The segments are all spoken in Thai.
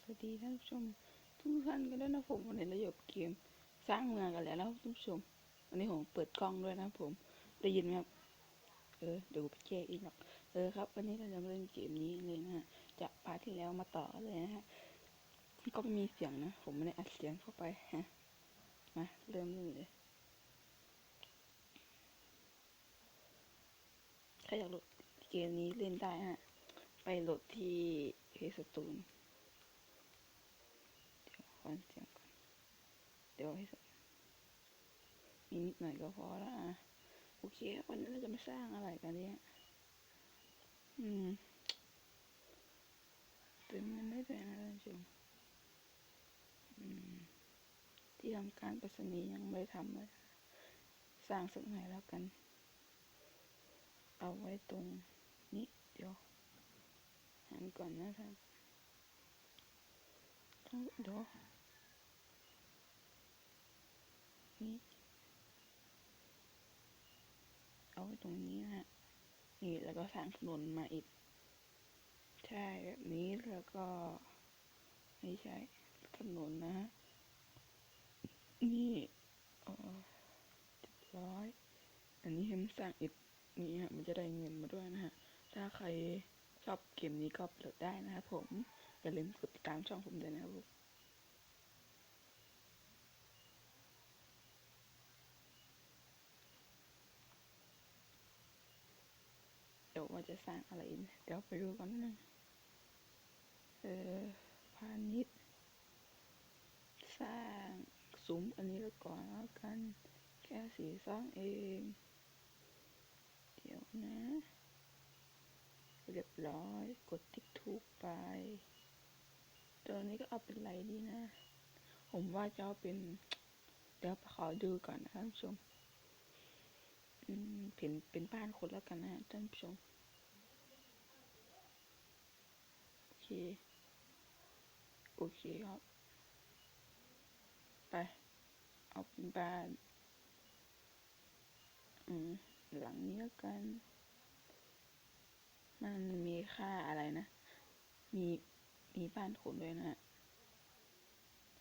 สวัสดีท่านผู้ชมทุกท่านกันด้วยนะผมวันนี้เราอยู่กับเกมสร้างเมืองกันแล้วนะท่านผู้ชมวันนี้ผมเปิดกล้องด้วยนะผมได้ยินไหมครับเออเดี๋ยวไปแก้อีกหรอกเออครับวันนี้เราจะมาเล่นเกมนี้เลยนะฮะจากพาร์ทที่แล้วมาต่อเลยนะฮะก็ไม่มีเสียงนะ ผมไม่ได้อัดเสียงเข้าไปฮะมาเริ่มเล่นเลยใครอยากโหลดเกมนี้เล่นได้ฮะไปโหลดที่เพจสตูน เดี๋ยวฟังเสียงก่อนเดี๋ยวให้สดมีนิดหน่อยก็พอละอะโอเควันนี้เราจะมาสร้างอะไรกันเนี่ยอืมเติมเงินได้ด้วยนะท่านผู้ชมอืมที่ทำการปรษณีย์ยังไม่ทำเลย สร้างสักหน่อยแล้วกัน เอาไว้ตรงนี้เดี๋ยวหันก่อนนะท่านต้องเดี๋ยวนี่เอาตรงนี้นะฮะนี่แล้วก็สร้างถนนมาอีก ใช่แบบนี้แล้วก็ ไม่ใช่ถนนนะ นี่เออเรียร้อย อันนี้ให้มันสร้างอีกนี่ฮะมันจะได้เงินมาด้วยนะฮะ ถ้าใครชอบเกมนี้ก็โหลดได้นะครับผม อย่าลืมกดติดตามช่องผมด้วยนะครับผมเดี๋ยวว่าจะสร้างอะไรอีกเดี๋ยวไปดูกันนะเออพาณิชย์สร้างซุ้มอันนี้แล้วก่อนแล้วกันแค่สีสร้างเอง เดี๋ยวนะ เรียบร้อย กดติ๊กถูกไป ตัวนี้ก็เอาเป็นไรดีนะ ผมว่าจะเอาเป็น เดี๋ยวขอดูก่อนนะท่านผู้ชม อืมเป็นเป็นบ้านคนแล้วกันนะท่านผู้ชม โอเค โอเคครับ ไป เอาเป็นบ้าน อืม หลังนี้แล้วกัน มันมีค่าอะไรนะ มี มีบ้านคนด้วยนะ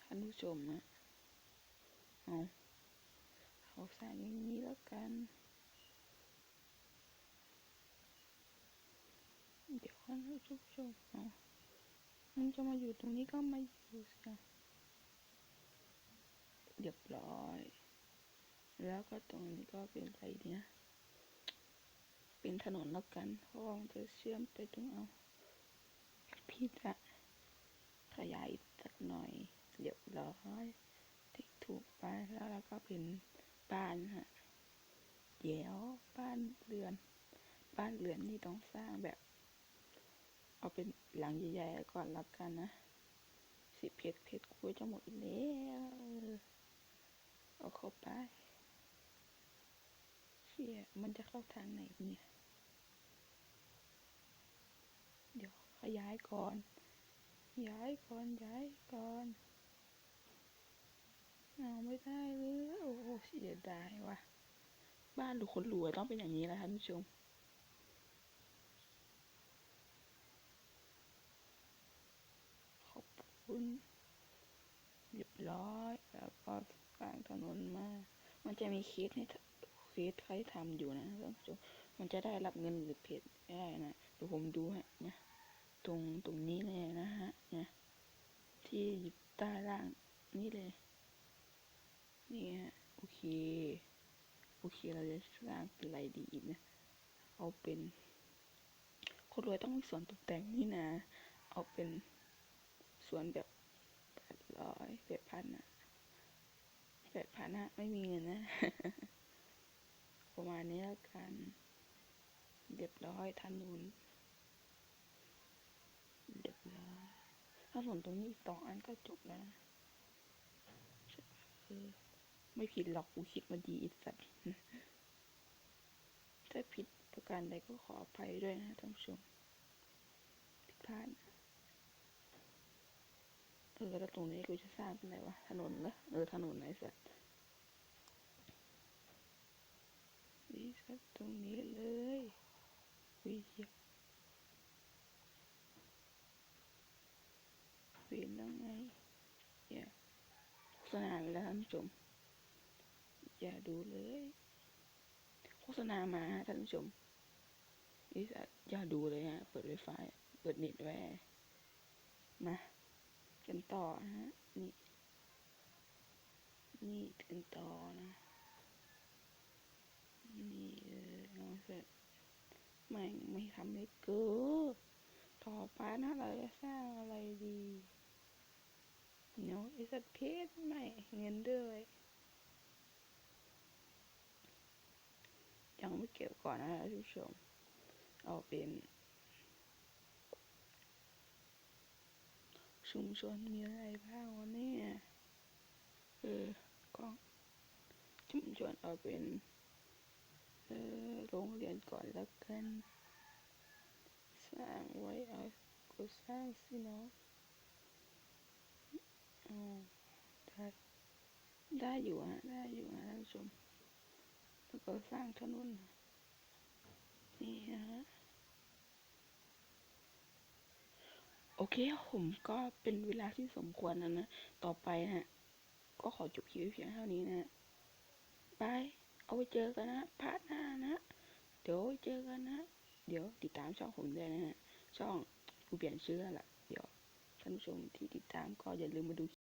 ท่านผู้ชมนะเอาเขาใส่อย่างนี้แล้วกัน เดี๋ยวท่านผู้ชมเอามันจะมาอยู่ตรงนี้ก็มาอยู่สิเรียบร้อย แล้วก็ตรงนี้ก็เป็นอะไรเนี่ยเป็นถนนแล้วกัน เพราะว่ามันจะเชื่อมไปตรงเอา พี่จะ ขยายสักหน่อยเรียบร้อยติ๊กถูกไปแล้วเราก็เป็นบ้านฮะเดี๋ยวบ้านเรือน บ้านเรือนนี่ต้องสร้างแบบ เอาเป็นหลังใหญ่ๆก่อนล้วกันนะสิเพชรเพชรคุยจะหมดแล้วเอาเข้าไปเชี่ยมันจะเข้าทางไหนเนี่ย เดี๋ยวขยายก่อน ย้ายก่อนย้ายก่อนเอาไม่ได้เลยโอ้โหเสียดายว่ะ บ้านหรือคนรวยต้องเป็นอย่างนี้แหละท่านผู้ชมขอบคุณเรียบร้อยแล้วก็สร้างถนนมา มันจะมีเคสให้เคสใครทำอยู่นะท่านผู้ชมมันจะได้รับเงินหรือเพจได้นะเดี๋ยวผมดูฮะเนี่ย ตรงตรงนี้เลยนะฮะเนี่ยที่ใต้ล่างนี่เลย นี่ฮะโอเค โอเคเราจะสร้างเป็นอะไรดีอีกนะ เอาเป็นคนรวยต้องมีส่วนตกแต่งนี่นะ เอาเป็นส่วนแบบแปดร้อยแปดพันอะแปดพันอะไม่มีเงินนะ ประมาณนี้แล้วกันเรียบร้อยถนนุน เรียบร้อยถ้าถนนตรงนี้สองอันก็จบแล้วนะไม่ผิดหรอกกูคิดมาดีอีสัตว์ถ้าผิดประการใดก็ขออภัยด้วยนะท่านผู้ชมผิดพลาดเออแล้วตรงนี้กูจะสร้างเป็นไรวะถนนเหรอเออถนนไหนสัตว์นี่สัตว์ตรงนี้เลย เห็นแล้วไงอย่าโฆษณาไปแล้วท่าน ผู้ชม อย่าดูเลย โฆษณามาท่านผู้ชมนี่อย่าดูเลยฮะ เปิดไวไฟเปิดเน็ตไว้มากันต่อฮะ นี่ นี่กันต่อนะ นี่เออเอาเสร็จไม่ไม่ทำเลยเกินต่อไปนะเราจะสร้างอะไรดี อ้สัตว์เพชรไม่เงินด้วยยังไม่เก็บก่อนนะท่านผู้ชม เอาเป็น ชุมชนมีอะไรบ้างวะเนี่ยเออกล้องชุมชนเอาเป็นเออโรงเรียนก่อนแล้วกัน สร้างไว้เอาก็สร้างสิเนาะ ได้ได้อยู่ฮะได้อยู่ฮะท่านผู้ชมแล้วก็สร้างถนนนี่นะฮะโอเคผมก็เป็นเวลาที่สมควรแล้วนะ ต่อไปฮะ ก็ขอจบคลิปไว้เพียงเท่านี้นะบาย เอาไว้เจอกันนะพาร์ทหน้านะ เดี๋ยวไว้เจอกันนะ เดี๋ยวติดตามช่องผมด้วยนะฮะ ช่องกูเปลี่ยนชื่อแล้วล่ะ เดี๋ยวท่านผู้ชมที่ติดตามก็อย่าลืมมาดู